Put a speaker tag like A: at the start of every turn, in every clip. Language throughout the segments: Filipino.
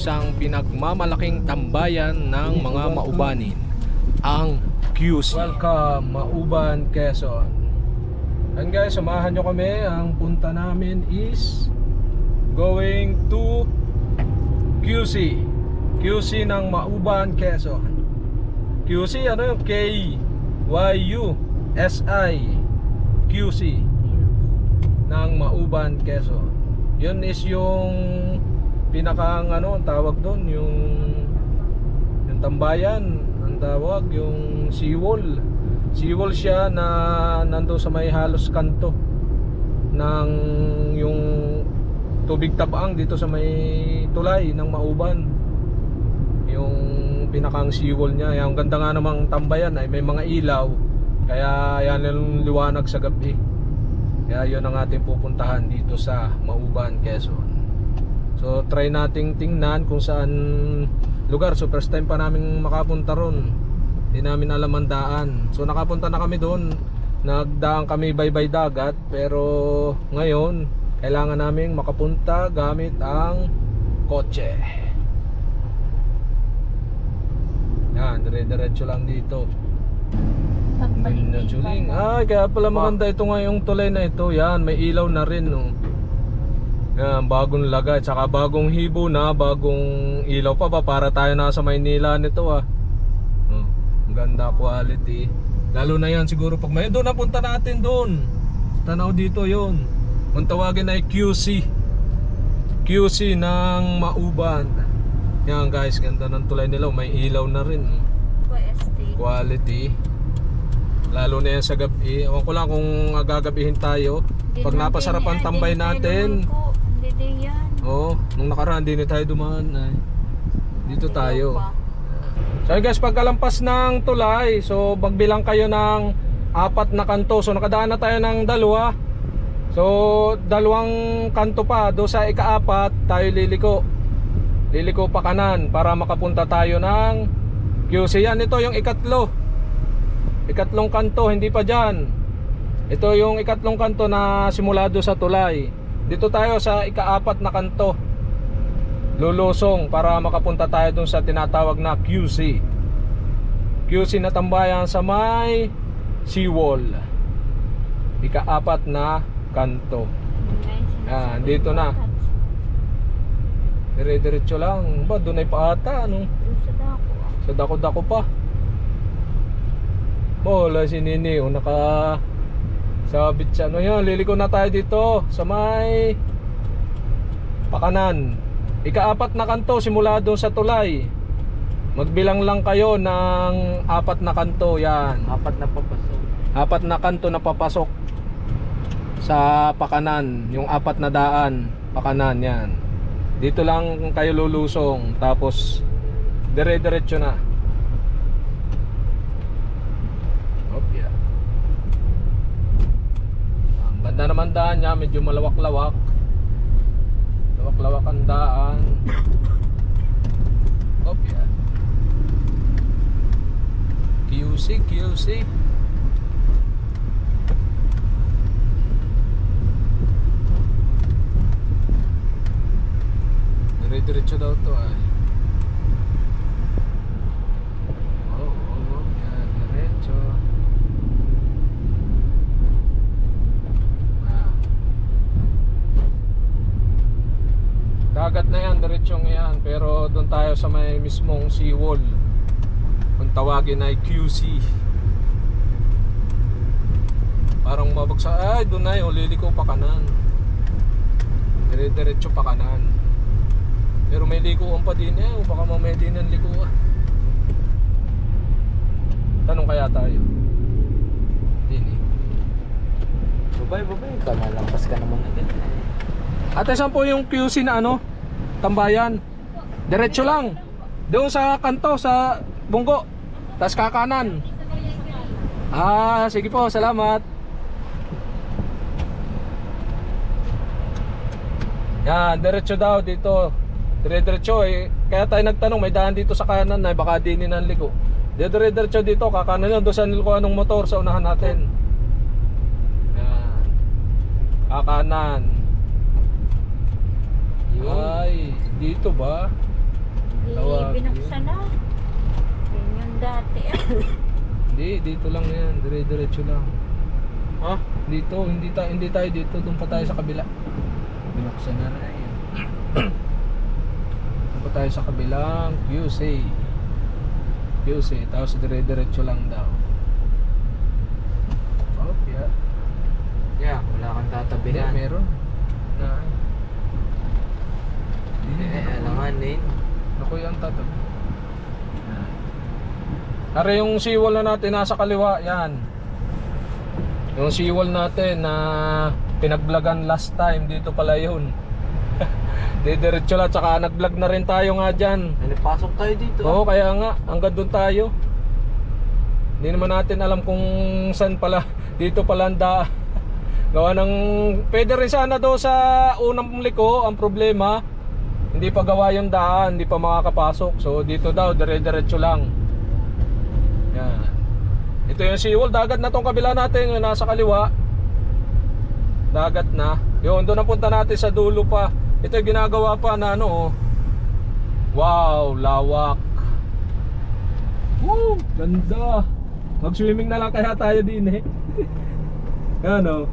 A: isang pinagmamalaking tambayan ng mga maubanin, ang QC. Welcome, Mauban, Quezon. And guys, samahan nyo kami. Ang punta namin is going to QC. QC ng Mauban, Quezon. QC, ano yung K, Y, U, S, I, QC ng Mauban, Quezon. Yun is yung pinaka ano, ang tawag doon, yung yung tambayan, ang tawag, yung seawall. Seawall siya na nando sa may halos kanto ng yung tubig tabaang dito sa may tulay ng Mauban. Yung pinakang seawall niya. Yung ganda nga namang tambayan ay may mga ilaw. Kaya yan yung liwanag sa gabi. Kaya yun ang ating pupuntahan dito sa Mauban, Quezon. So try nating tingnan kung saan lugar. So first time pa namin makapunta ron. Hindi namin alam ang daan. So nakapunta na kami doon. Nagdaan kami baybay dagat. Pero ngayon, kailangan naming makapunta gamit ang kotse. Yan, dire-diretso lang dito. Juling. Ay, kaya pala maganda ito nga yung tulay na ito. Yan, may ilaw na rin. No. Yan, bagong lagay. Tsaka bagong hibo na, bagong ilaw pa ba? Para tayo nasa Maynila nito ah. Ang ganda quality. Lalo na yan siguro pag may doon napunta natin doon. Tanaw dito yon. Kung tawagin ay QC. QC ng Mauban. Yan guys, ganda ng tulay nila. May ilaw na rin. quality lalo na yan sa gabi ewan ko lang kung gagabihin tayo pag napasarap ang tambay natin
B: Hindi din yan.
A: oh nung nakaraan din tayo dumaan ay. Dito tayo. so guys pagkalampas ng tulay so magbilang kayo ng apat na kanto. So nakadaan na tayo ng dalawa. So dalawang kanto pa do sa ikaapat tayo liliko. Liliko pa kanan para makapunta tayo ng QC yan ito yung ikatlo. Ikatlong kanto hindi pa dyan. Ito yung ikatlong kanto na simulado sa tulay dito tayo sa ikaapat na kanto lulusong para makapunta tayo dun sa tinatawag na QC QC na tambayan sa may seawall ikaapat na kanto Yan, dito na. dire-diretso lang ba doon ay paata ano
B: Sa dako. ah.
A: sa dako-dako pa Wala si Nini oh, naka sabit siya. Ano yun, liliko na tayo dito sa may pakanan. Ikaapat na kanto simula doon sa tulay. Magbilang lang kayo ng apat na kanto yan.
C: Apat na papasok.
A: Apat na kanto na papasok sa pakanan, yung apat na daan, pakanan yan. Dito lang kayo lulusong tapos dire-diretso na. Hop, yeah. Banda naman daan niya, medyo malawak-lawak. Lawak-lawak ang daan. Hop, yeah. QC, QC. Dire-diretso daw to ay. Oh, oh, oh. Yan, diretso. Ah. Dagat na yan, diretsong yan. Pero doon tayo sa may mismong seawall. Kung tawagin ay QC. Parang mabagsak. Ay, doon na yun. Liliko pa kanan. Dire-diretso pa kanan. Pero may likuan pa din eh. O baka mamaya din ang likuan. Tanong kaya tayo. Din eh.
C: Babay, babay. Kamalampas ka naman agad.
A: Ate, saan po yung QC na ano? Tambayan. Diretso lang. Doon sa kanto, sa bunggo. Tapos kakanan. Ah, sige po, salamat. Yan, diretso daw dito. Dire-diretso eh. Kaya tayo nagtanong, may daan dito sa kanan na baka di liko. Dire-diretso dito, kakanan yun. Doon sa nilikuan ng motor sa unahan natin. Yan. Kakanan.
C: Yun.
A: Ay. dito ba?
B: Di
A: Tawag
B: binuksan na. Yun yung dati. ah.
A: Hindi, dito lang yan. Dire-diretso lang.
C: Ha?
A: Dito, hindi tayo hindi tayo dito, doon pa tayo sa kabila.
C: Binuksan na na yun.
A: Doon pa tayo sa kabilang QC. QC, tapos dire-diretso lang daw. Oh, yeah.
C: Yeah, wala kang
A: Hindi,
C: tatabihan.
A: meron. Na.
C: Eh, alangan din.
A: Ako yung tatabi. Are yung seawall na natin nasa kaliwa, yan. Yung seawall natin na pinagvlogan last time, dito pala yun. Didiretso lang, tsaka nag-vlog na rin tayo nga dyan.
C: Ay, pasok tayo dito.
A: Oo, kaya nga, hanggang doon tayo. Hindi naman natin alam kung saan pala, dito pala ang daan. Gawa ng, pwede rin sana daw sa unang liko, ang problema, hindi pa gawa yung daan, hindi pa makakapasok. So dito daw, dire-diretso lang. Yan. Ito yung seawall, dagat na tong kabila natin, yung nasa kaliwa. Dagat na. Yun, doon ang punta natin sa dulo pa. Ito yung ginagawa pa na ano, oh. Wow, lawak. Woo, ganda. Mag-swimming na lang kaya tayo din eh. ano?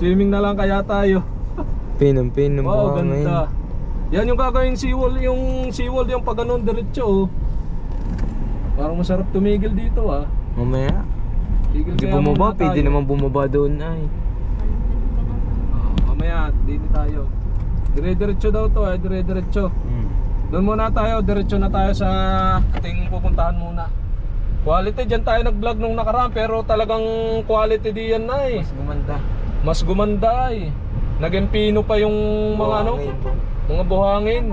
A: Swimming na lang kaya tayo.
C: Pinong-pinong
A: Wow, ganda. Yan yung gagawing seawall, yung seawall yung pag ganun diretso oh. Parang masarap tumigil dito ah.
C: Mamaya.
A: Tigil
C: Hindi
A: kaya
C: bumaba,
A: muna
C: pwede
A: tayo.
C: naman bumaba doon ay.
A: Ah, mamaya, dito tayo. Dire-diretso daw to eh, dire-diretso.
C: Hmm.
A: Doon muna tayo, diretso na tayo sa ating pupuntahan muna. Quality dyan tayo nag-vlog nung nakaraan pero talagang quality diyan na eh.
C: Mas gumanda.
A: Mas gumanda eh. Naging pino pa yung mga ano, mga buhangin.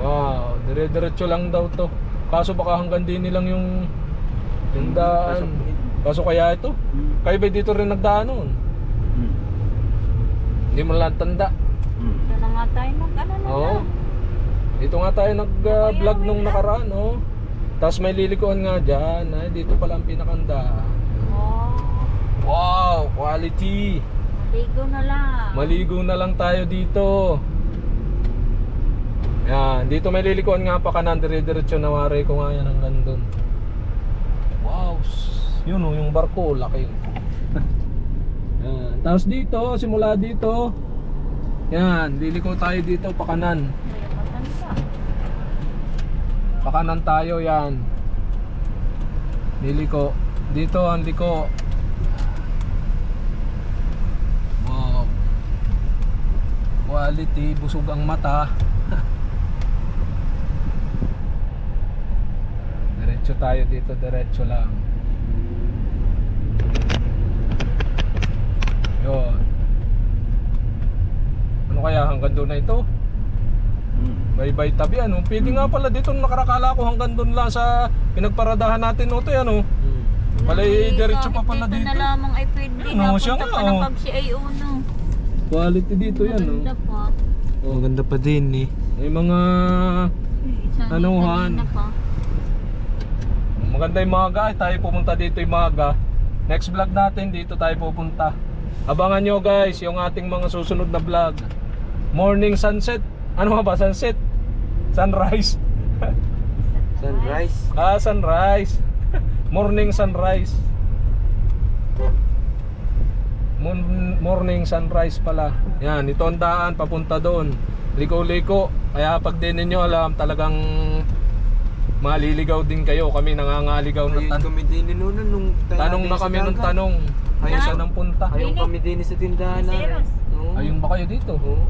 A: Wow, dire-diretso lang daw to. Kaso baka hanggang din nilang yung yung daan. Kaso kaya ito, kayo ba dito rin nagdaan noon?
C: Hmm.
A: Hindi mo lang tanda.
C: Hmm.
B: Ito na nga tayo mag ano na
A: Oo.
B: lang.
A: Dito nga tayo nag-vlog nung nakaraan, oh. Tapos may lilikuan nga dyan. Ay, dito pala ang pinakanda. Wow, quality.
B: maligo na lang.
A: Maligo na lang tayo dito. Yan, dito may lilikuan nga pa kanan, dire-diretso na wari ko nga yan hanggang doon. Wow, s- yun oh, yung barko, laki. yan. Tapos dito, simula dito, yan, liliko tayo dito pa kanan.
B: Matanda.
A: Pakanan tayo yan. Liliko. Dito ang liko. Wow. Quality, busog ang mata. diretso tayo dito, diretso lang. Yun. Ano kaya hanggang doon na ito?
C: Hmm.
A: Bye-bye tabi ano. Pwede nga pala dito nakarakala ko hanggang doon lang sa pinagparadahan natin Otoy ano.
C: Hmm.
A: Pala
B: Ay,
A: diretso pa pala
B: dito.
A: dito.
B: na lamang ay pwede.
A: Ano, siya
B: Napunta
A: nga,
B: pa ng
A: oh.
B: pag si ay uno.
A: Quality dito yan no.
B: Maganda pa.
A: Oh.
C: Maganda pa din eh.
A: May mga Anuhan. maganda yung maga. Ay, tayo pumunta dito yung maga. Next vlog natin dito tayo pupunta. Abangan nyo guys yung ating mga susunod na vlog. Morning sunset. Ano nga ba? Sunset? Sunrise.
C: Sunrise.
A: Ah, sunrise. morning sunrise. Morning sunrise pala. Yan, ito ang daan papunta doon. Liko-liko. Kaya pag din ninyo alam, talagang maliligaw din kayo. Kami nangangaligaw na
C: Ayun
A: tan-
C: kami din ni Nuna nung
A: tanong na kami ng tanong. Ayun
C: Ayun.
A: saan ang punta.
C: Ayun kami din sa tindahan na.
A: Ayun ba kayo dito?
C: Oo.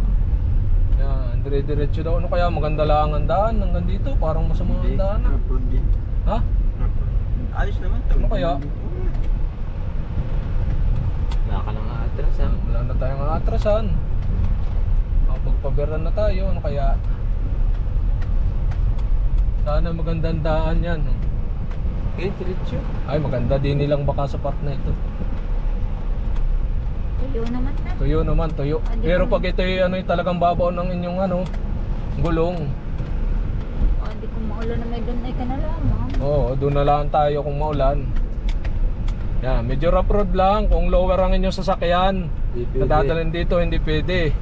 A: Yan, dire-diretso daw. Ano kaya maganda lang ang daan hanggang dito? Parang masama ang daan. ah. Ha?
D: Ayos naman
A: Ano kaya?
C: Wala ka nang atras ha.
A: Wala na tayong atrasan. Makapagpaberan na tayo. Ano kaya? Sana magandang daan yan.
C: Okay, diretso.
A: Ay, maganda din nilang baka sa part na ito.
B: Tuyo naman na.
A: Tuyo naman, tuyo.
B: Ah, di
A: Pero
B: ba?
A: pag ito ano, talagang babaw ng inyong ano, gulong.
B: O, di ko maulan na may doon ay ka na.
A: Oo, doon na lang tayo kung maulan. Yan, medyo rough road lang. Kung lower ang inyong sasakyan, nadadalhin dito, hindi pwede.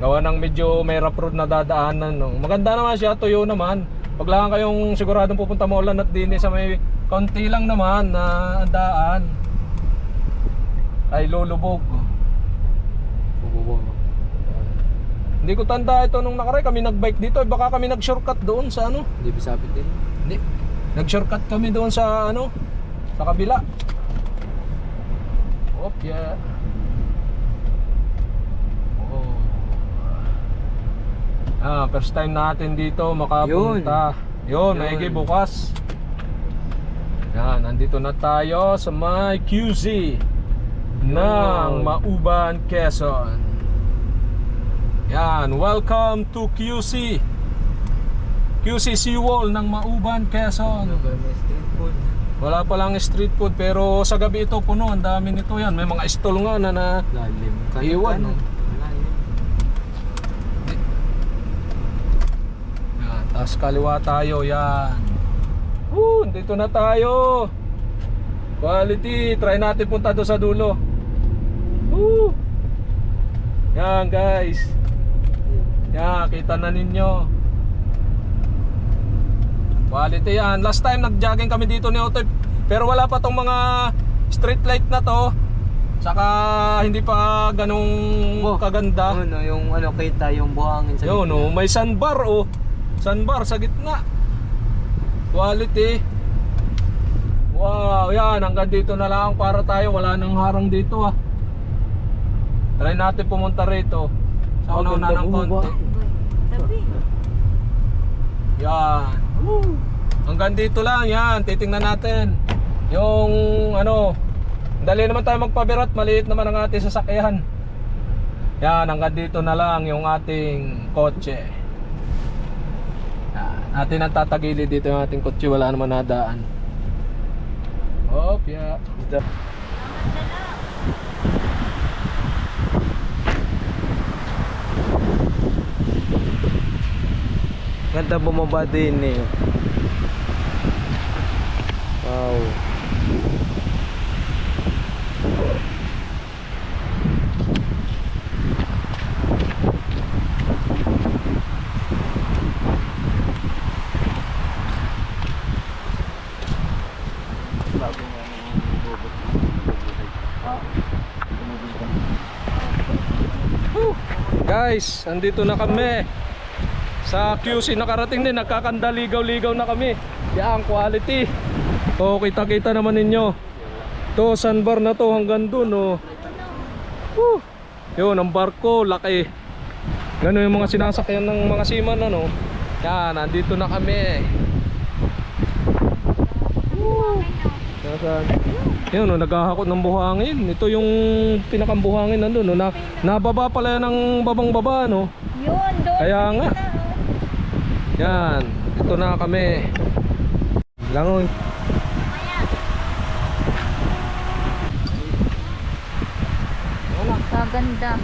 A: Gawa ng medyo may rough road na dadaanan. No? Maganda naman siya, tuyo naman. Pag lang kayong siguradong pupunta mo ulan at dini sa may konti lang naman na daan. Ay lulubog.
C: Bububong.
A: Hindi ko tanda ito nung nakaray kami nagbike dito. Eh, baka kami nag-shortcut doon sa ano.
C: Hindi bisapit din.
A: Hindi. Nag-shortcut kami doon sa ano, sa kabila. Op, yeah. Oh. Ah, first time natin dito makapunta. Yun,
C: Yun.
A: maigi bukas. Yan, nandito na tayo sa may QZ ng
C: Yun.
A: Mauban, Quezon. Yan, welcome to QC. QC Seawall ng Mauban, Quezon.
C: Ano ba may street food?
A: Wala pa lang street food pero sa gabi ito puno, ang dami nito yan. May mga stall nga na na
C: Lalim.
A: Iwan, no? Tapos kaliwa tayo yan. Woo, dito na tayo. Quality, try natin punta doon sa dulo. Woo. Yan guys. Yan, kita na ninyo. Quality yan. Last time nag-jogging kami dito ni Otoy. Pero wala pa tong mga street light na to. Saka hindi pa ganong
C: Oh,
A: kaganda.
C: Ano, yung ano, kita yung buhangin sa
A: Yun, oh, may sandbar oh. Sandbar sa gitna. Quality. Wow, yan hanggang dito na lang para tayo. Wala nang harang dito ah. Try natin pumunta rito. Sa una na ng konti.
B: Tabi.
A: Yan. Hanggang dito lang yan. Titingnan natin. Yung ano, dali naman tayo magpabirat. Maliit naman ang ating sasakyan. Yan, hanggang dito na lang yung ating kotse. Yan. Atin ang tatagili dito yung ating kotse. Wala naman nadaan. Hop, yeah.
C: Ganda bumaba din eh. Wow.
A: Guys, andito na kami. Sa QC nakarating din, nagkakandaligaw-ligaw na kami. Yan, quality. O, kita-kita naman ninyo. To, sandbar na to hanggang dun, oh. Woo. Yun, ang barko, laki. Ganun yung mga sinasakyan ng mga seaman, ano. Yan, nandito na kami. Woo. Nasaan? Yun, oh, naghahakot ng buhangin. Ito yung pinakang buhangin nandun, no. Na, nababa pala yan ng babang-baba, no.
B: Yun, doon.
A: Kaya nga.
B: oh.
A: Yan, ito na kami.
C: Langoy.
B: Kaganda.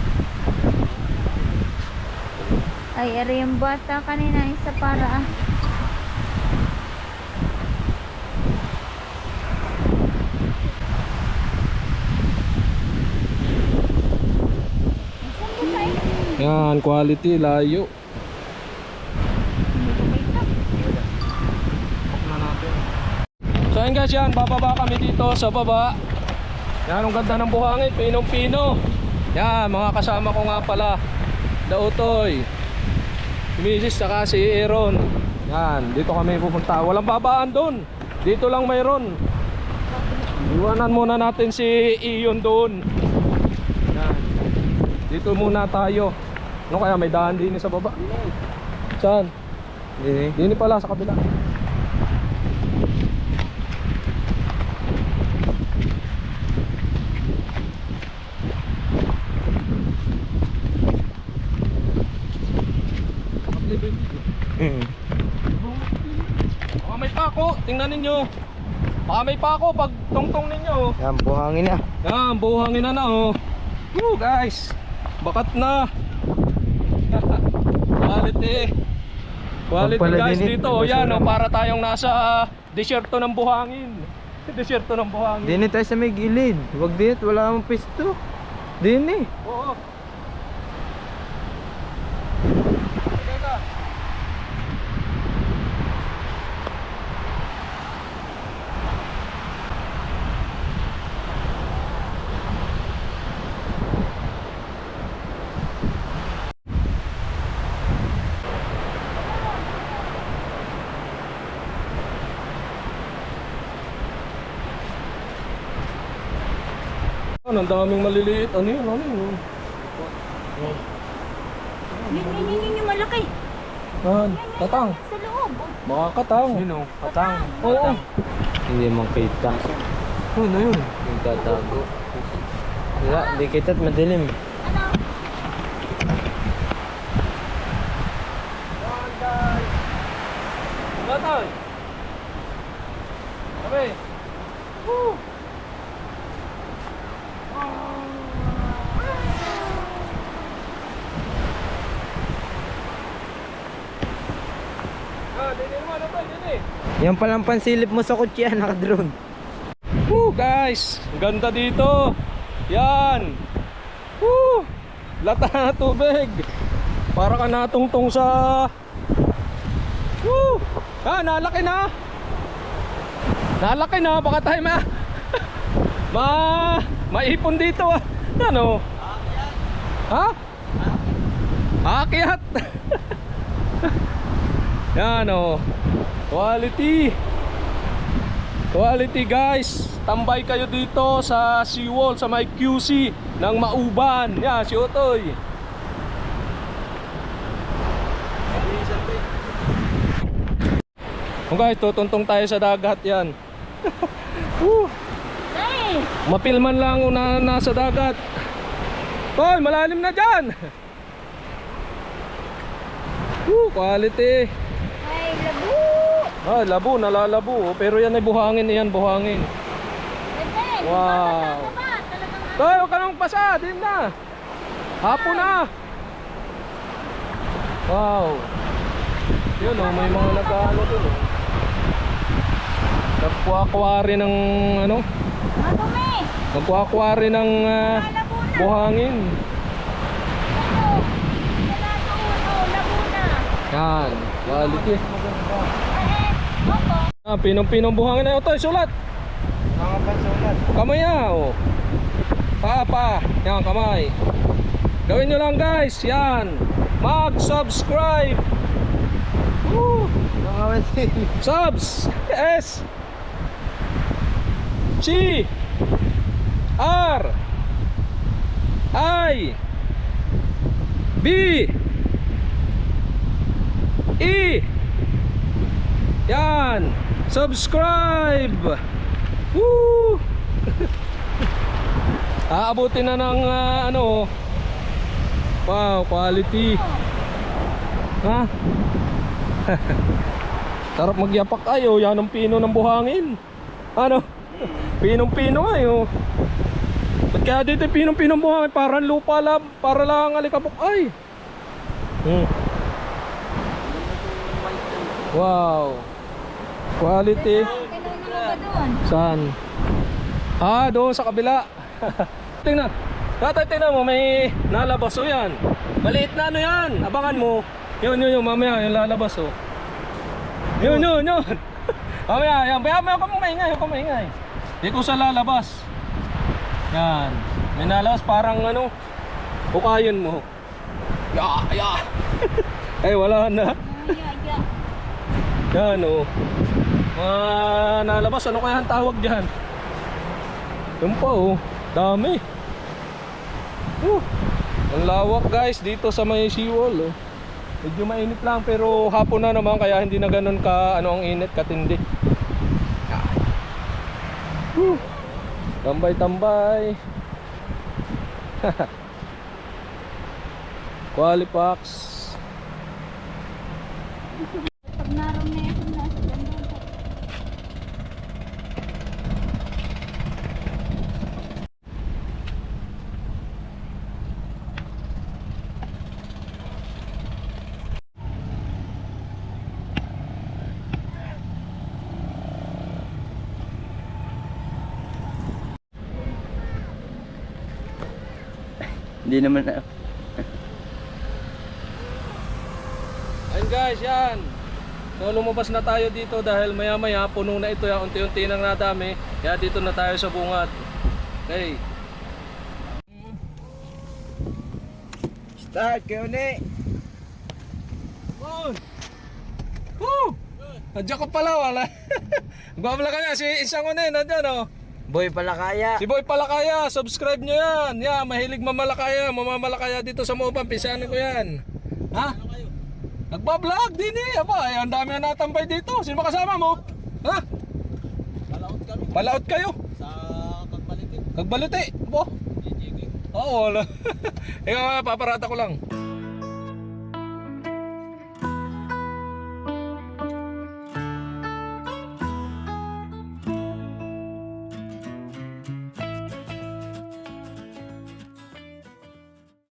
B: Ay, ere yung bata kanina, isa para ah.
A: Yan, quality, layo. So ayun guys yan, bababa kami dito sa baba. Yan, ang ganda ng buhangin, pinong pino Yan, mga kasama ko nga pala Dautoy Si Mrs. saka si Aaron. Yan, dito kami pupunta. Walang babaan doon Dito lang mayroon. Iwanan muna natin si Iyon doon Yan. Dito muna tayo. Ano kaya may daan din sa baba? Saan?
C: Hindi.
A: Dini pala sa kabila.
C: Hmm.
A: Baka may pako, tingnan ninyo. Baka may pako pag tungtong ninyo.
C: Yan, buhangin na.
A: Yan, buhangin na na oh. Woo guys, bakat na. Quality. Quality guys
C: din
A: dito. Oh, yan oh, para tayong nasa desierto ng buhangin. Desierto ng buhangin.
C: Dini tayo sa may gilid. Huwag dinit, wala akong pisto. Dini.
A: Oo. Teka. Ano, ang daming maliliit. Ano yun? Ano yun?
B: Yun, yun, yun, yun, yung malaki.
A: Man, tatang.
B: Sa loob.
A: Baka katang.
C: Yun o, patang.
A: Oo.
C: Hindi mong kita.
A: Ano na yun?
C: Nagtatago. Wala, di kita't madilim.
B: Ano?
A: Tatay. Sabi. Woo! Ah, dini naman, ano ba, dini?
C: Yan palang pansilip mo sa kutsi, naka-drone.
A: Woo, guys! Ganda dito. Yan. Woo! Lata na tubig. Para ka natungtong sa... Woo! Ah, nalaki na. Nalaki na. Baka tayo ma... ma... Maipon dito ah. Ano? Ha? Akyat. Yan oh. Quality. Quality guys, tambay kayo dito sa seawall sa may QC ng Mauban. Yan, si Otoy. Oh guys, tutuntong tayo sa dagat yan. Woo!
B: Ay!
A: Mapilman lang na nasa dagat. Hoy, malalim na dyan. Woo, quality.
B: Labo!
A: Ah, labo, nalalabo. Pero yan ay buhangin yan, buhangin. Wow. Huwag ka nang pasa, din na. Hapon na. Wow. Yun oh, may mga nagkaano dun oh. Nagkuakwari ng ano?
B: madumi!
A: Nagkuakwari ng
B: na!
A: buhangin. Yan, quality. Ah, pinong-pinong buhangin na. Toy, sulat.
C: Nakapansulat.
A: Kamay na oh. Pa, pa. Yan, kamay. Gawin nyo lang guys. Yan. Mag-subscribe. Woo! Subs S C R I B E Yan Subscribe Woo Aabutin na ng ah, ano Wow quality Ha Sarap magyapak ayo, yan ang pino ng buhangin. Ano? Pinong-pino ayo. Ba't kaya dito yung pinong-pinong buhangin? Parang lupa lang, para lang alikabok ay. Hmm. Wow. Quality. Saan? Ah, doon sa kabila. tingnan. Tatay, tingnan mo, may nalabas o yan. Maliit na ano yan. Abangan mo. Yun, yun, yun, mamaya, yung lalabas o. Yun, yun, yun. mamaya, yan. Mamaya, mamaya, kang maingay, kang maingay. Di ko sa lalabas. Yan. May nalabas parang ano, hukayin mo. Ya, ya. Ay, wala na.
B: Ay, ay.
A: Yan o. Mga nalabas, ano kaya ang tawag dyan? Yun pa oh. Dami. Uh, ang lawak guys dito sa may seawall oh. Medyo mainit lang pero hapon na naman kaya hindi na ganun ka ano ang init katindi. Uh, tambay tambay. Qualipax.
B: Pag naroon na yung nasa ganda.
E: Hindi naman na.
A: Ayun guys, yan. So lumabas na tayo dito dahil maya maya puno na ito yan. Unti-unti nang nadami. Kaya dito na tayo sa bungad. Okay.
D: Start kayo ni.
A: Woo! Woo! Nandiyan ka pala, wala. Babla ka na, si isang una yun, nandiyan oh.
C: Boy pala kaya.
A: Si Boy Palakaya, subscribe nyo yan. Yeah, mahilig mamalakaya, mamamalakaya dito sa Mobang, pisanin ko yan. Ha? Nagbablog din eh. Aba, ay, ang dami na natambay dito. Sino ba kasama mo? Ha?
D: Balaot kami
A: Palaot kayo.
D: sa Kagbalitin.
A: Kagbalite. Bo. Oo, wala. Ikaw, paparata ko lang.